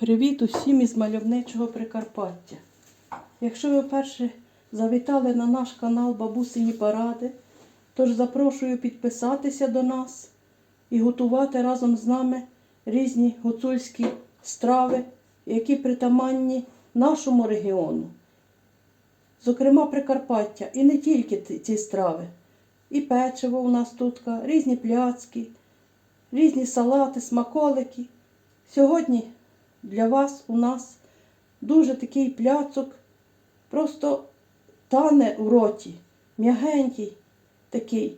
Привіт усім із мальовничого Прикарпаття. Якщо ви вперше завітали на наш канал Бабусині Паради, тож запрошую підписатися до нас і готувати разом з нами різні гуцульські страви, які притаманні нашому регіону. Зокрема, Прикарпаття. І не тільки ці страви. І печиво у нас тут, різні пляцки, різні салати, смаколики. Сьогодні для вас у нас дуже такий пляцок, просто тане в роті, м'ягенький такий.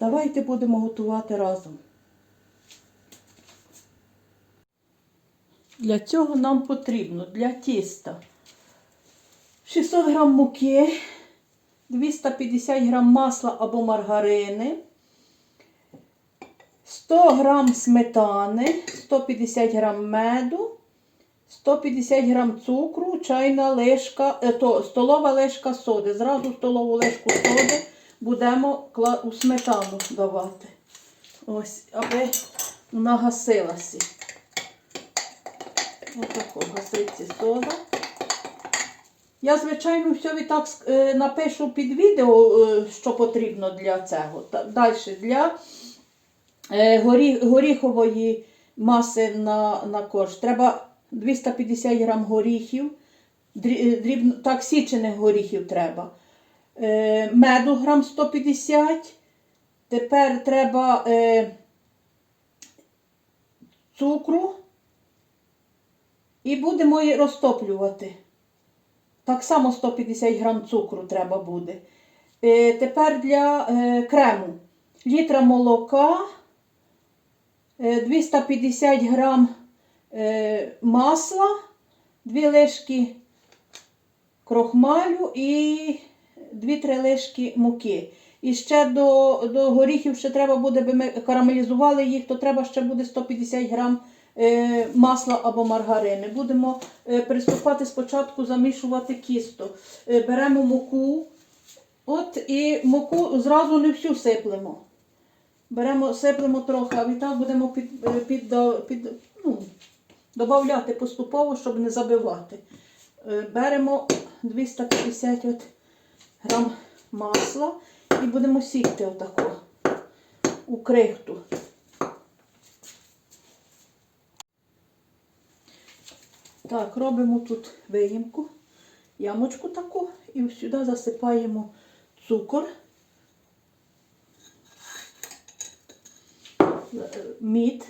Давайте будемо готувати разом. Для цього нам потрібно для тіста 600 г муки, 250 г масла або маргарини. 100 грам сметани, 150 грам меду, 150 грам цукру, чайна ливка, е, то, столова ложка соди. Зразу столову ложку соди будемо у сметану давати. Ось, аби вона гасилася. Отако гаситься сода. Я, звичайно, все відтак е, напишу під відео, е, що потрібно для цього. Далі для горі, горіхової маси на, на корж. Треба 250 грам горіхів, е, дрібно, так січених горіхів треба. Е, меду грам 150. Тепер треба е, цукру і будемо її розтоплювати. Так само 150 грам цукру треба буде. Е, тепер для е, крему літра молока, е, 250 грам е, масла, 2 лишки крохмалю і 2-3 лишки муки. І ще до, до горіхів ще треба буде, би ми карамелізували їх, то треба ще буде 150 грам е, масла або маргарини. Будемо е, приступати спочатку замішувати кісто. Е, беремо муку, от і муку зразу не всю сиплемо. Беремо, сиплемо трохи, а відтак будемо під, е, під, під, ну, додавати поступово, щоб не забивати. Е, Беремо 250 от грам масла і будемо сікти отако у крихту. Так, робимо тут виїмку, ямочку таку і сюди засипаємо цукор, е, мід.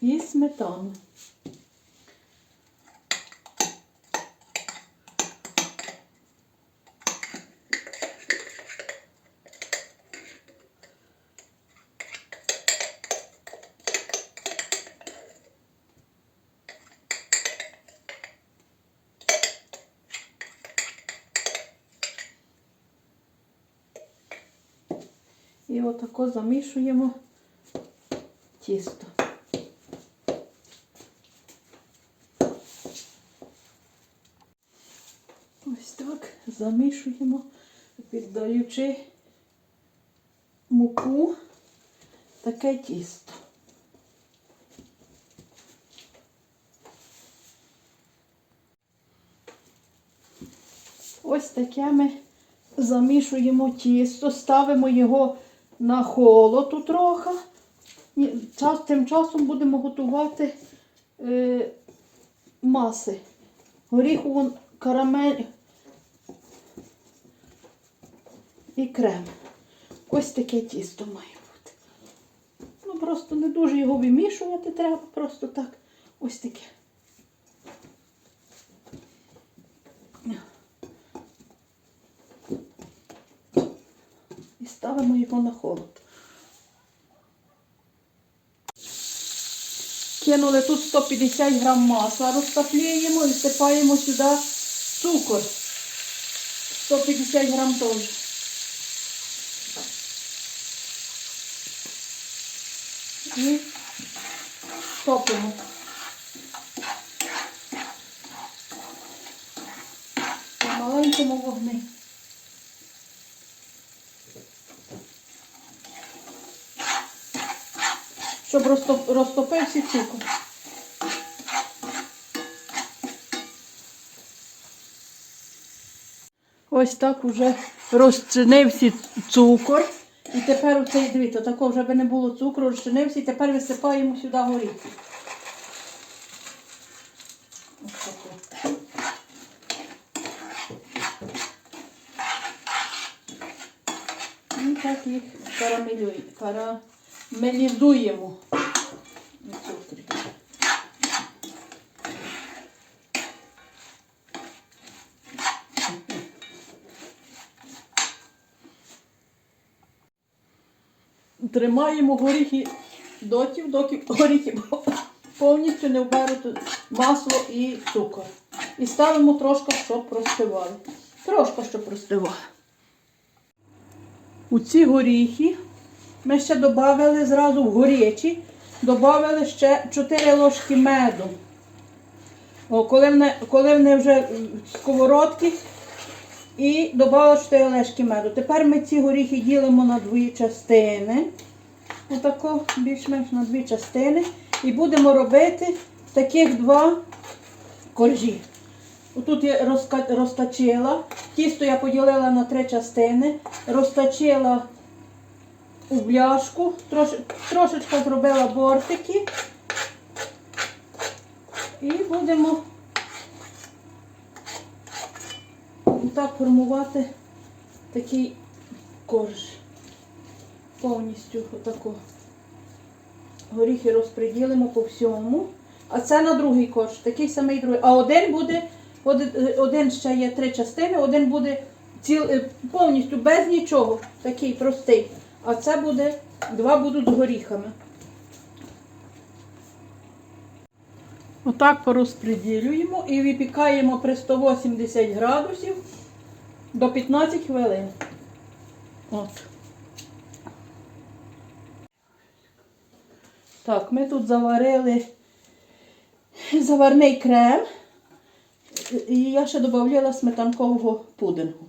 І І отако замішуємо тісто. Ось так замішуємо, піддаючи муку таке тісто. Ось таке ми замішуємо тісто, ставимо його на холоду трохи. Тим часом будемо готувати е, маси. Горіхову карамель і крем. Ось таке тісто має бути. Ну, просто не дуже його вимішувати треба, просто так. Ось таке. Ставимо його на холод. Кинули тут 150 грам масла, розтаплюємо і всипаємо сюди цукор. 150 грам теж. І топимо. На маленькому вогні. Щоб розтопився цукор. Ось так уже розчинився цукор. І тепер оцей дивіться, такого вже би не було цукру, розчинився, і тепер висипаємо сюди горіхи. Ось таке. І так їх карамелюємо, цукрі. Тримаємо горіхи доти, доки горіхи повністю не вберуть масло і цукор. І ставимо трошки, щоб простивали. Трошки, щоб простивали. У ці горіхи ми ще додали зразу в горячі, додали ще 4 ложки меду. О, коли, вони, коли вже в сковородці, і додала 4 ложки меду. Тепер ми ці горіхи ділимо на дві частини. Отако, більш-менш на дві частини. І будемо робити таких два коржі. Отут я розточила. Тісто я поділила на три частини. Розточила у бляшку, трош, трошечки зробила бортики. І будемо так формувати такий корж. Повністю отако. Горіхи розподілимо по всьому. А це на другий корж, такий самий другий. А один буде, один, ще є три частини, один буде ціл, повністю без нічого, такий простий. А це буде, два будуть з горіхами. Отак порозподілюємо і випікаємо при 180 градусів до 15 хвилин. От. Так, ми тут заварили заварний крем. І я ще додавала сметанкового пудингу.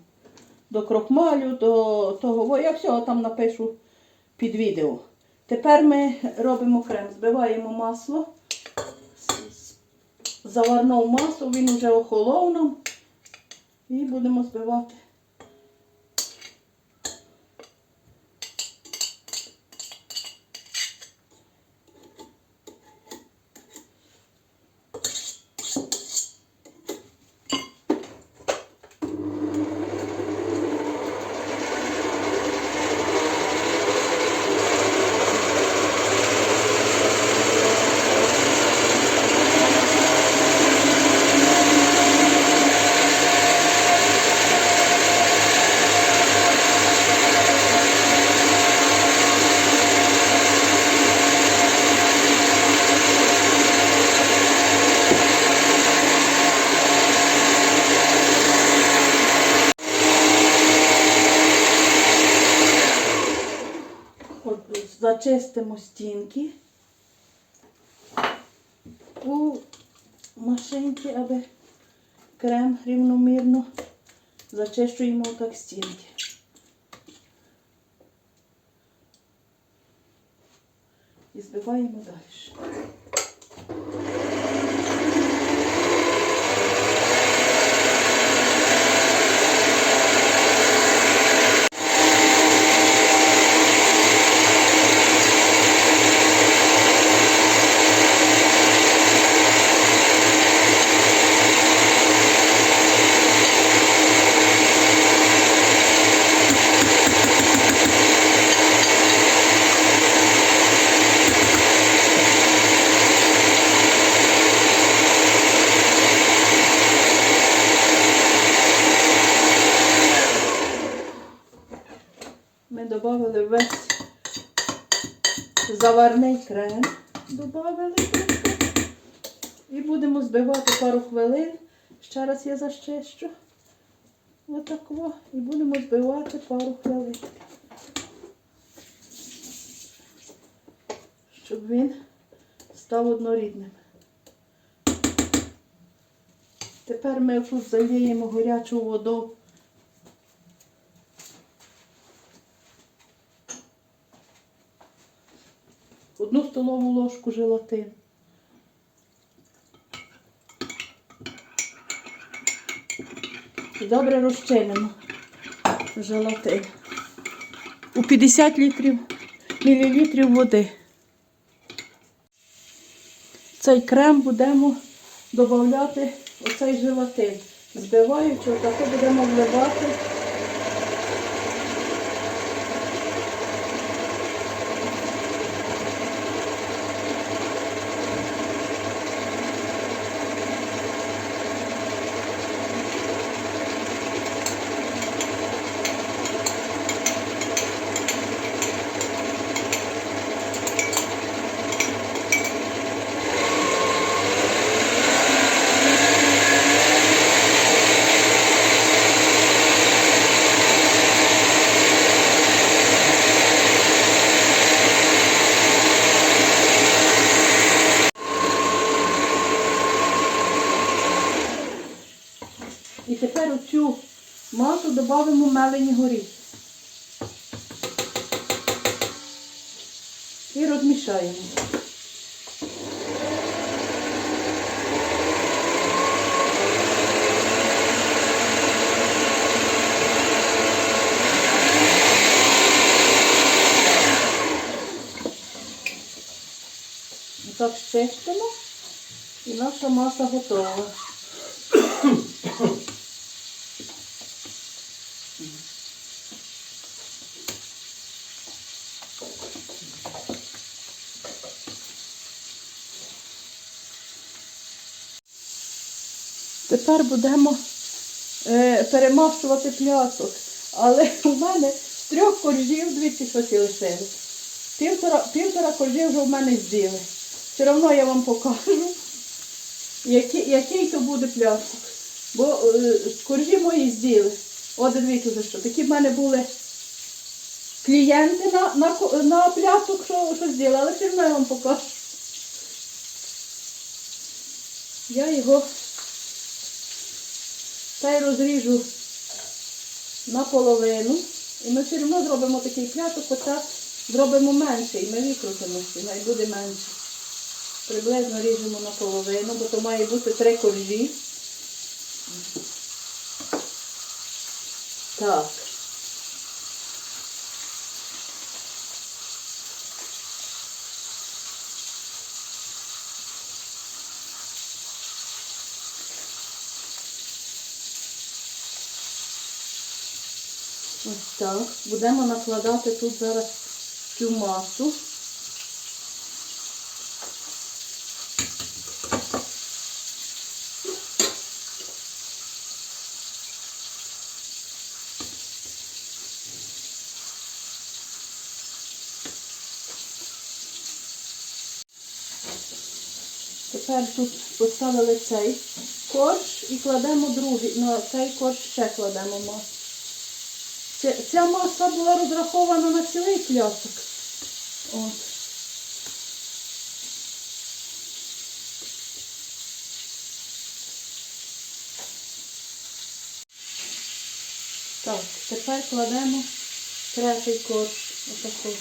До крохмалю, до того, я все там напишу під відео. Тепер ми робимо крем, збиваємо масло, заварнув масло, він вже охолов. І будемо збивати. От зачистимо стінки у машинці, аби крем рівномірно зачищуємо так стінки. І збиваємо далі. Ми додали весь заварний крем. Добавили. І будемо збивати пару хвилин. Ще раз я защищу. Отако. І будемо збивати пару хвилин. Щоб він став однорідним. Тепер ми тут заліємо гарячу воду. Одну столову ложку желатин. Добре розчинимо желатин. У 50 літрів мілілітрів води. Цей крем будемо додати оцей желатин. Збиваючи, отако будемо вливати. І тепер у цю масу додамо мелені горіхи. І розмішаємо. Так чистимо і наша маса готова. Тепер будемо е, перемащувати плясок. Але у мене трьох коржів двічі щось і лишили. Півтора, півтора коржі вже в мене з'їли. Все одно я вам покажу, який, який то буде плясок. Бо е, коржі мої з'їли. От дивіться за що. Такі в мене були клієнти на, на, на плясок, що, що з'їли, але все одно я вам покажу. Я його цей розріжу наполовину. І ми все одно зробимо такий пляток, хоча зробимо менший. Ми викрутимося, най буде менше. Приблизно ріжемо наполовину, бо то має бути три коржі. Так. Ось так. Будемо накладати тут зараз цю масу. Тепер тут поставили цей корж і кладемо другий. На цей корж ще кладемо масу. Ця, маса була розрахована на цілий плясок. От. Так, тепер кладемо третій корж. Отакий.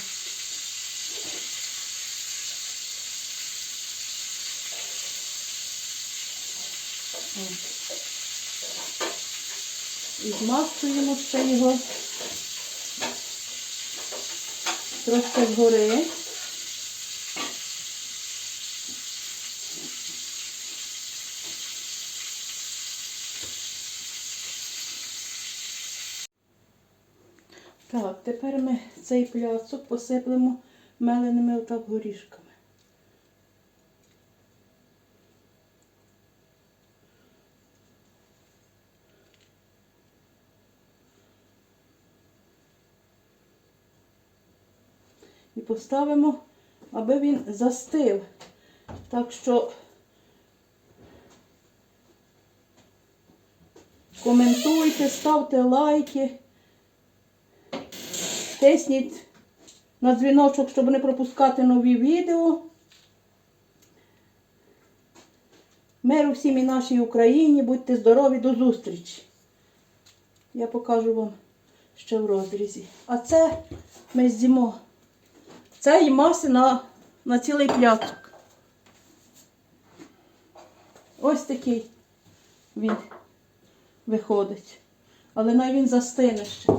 От. І змастуємо ще його трошки згори. Так, тепер ми цей пляцок посиплемо меленими отак горішками. і поставимо, аби він застив. Так що коментуйте, ставте лайки, тисніть на дзвіночок, щоб не пропускати нові відео. Миру всім і нашій Україні, будьте здорові, до зустрічі. Я покажу вам ще в розрізі. А це ми з'їмо. І маси на, на цілий пляцок. Ось такий він виходить. Але най він застине ще.